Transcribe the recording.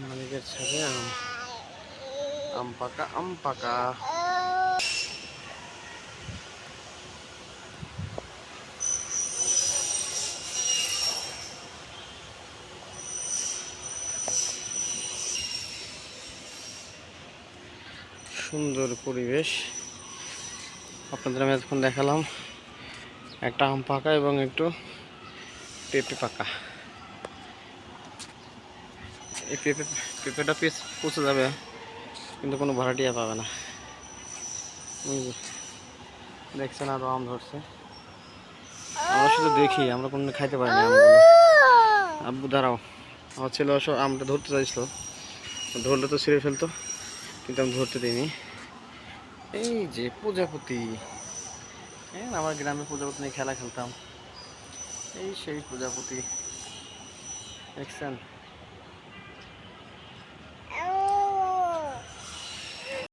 ব্যাগের সাথে আম। আম পাকা আম পাকা। সুন্দর পরিবেশ। আপনাদের আমি এতক্ষণ দেখালাম, একটা আম পাকা এবং একটু পেঁপে পাকা। এই পেঁপে পেঁপেটা পিস পচে যাবে, কিন্তু কোনো ভাড়াটিয়া পাবে না। দেখছেন আরও আম ধরছে। আমরা শুধু দেখি, আমরা কোনো খাইতে পারি না আব্বু, দাঁড়াও। আমার ছেলে অবশ্য আমটা ধরতে চাইছিল। ধরলে তো ছিঁড়ে ফেলতো, কিন্তু আমি ধরতে দিইনি। এই যে প্রজাপতি। হ্যাঁ আমার গ্রামে প্রজাপতি নিয়ে খেলা খেলতাম। এই সেই প্রজাপতি। দেখছেন?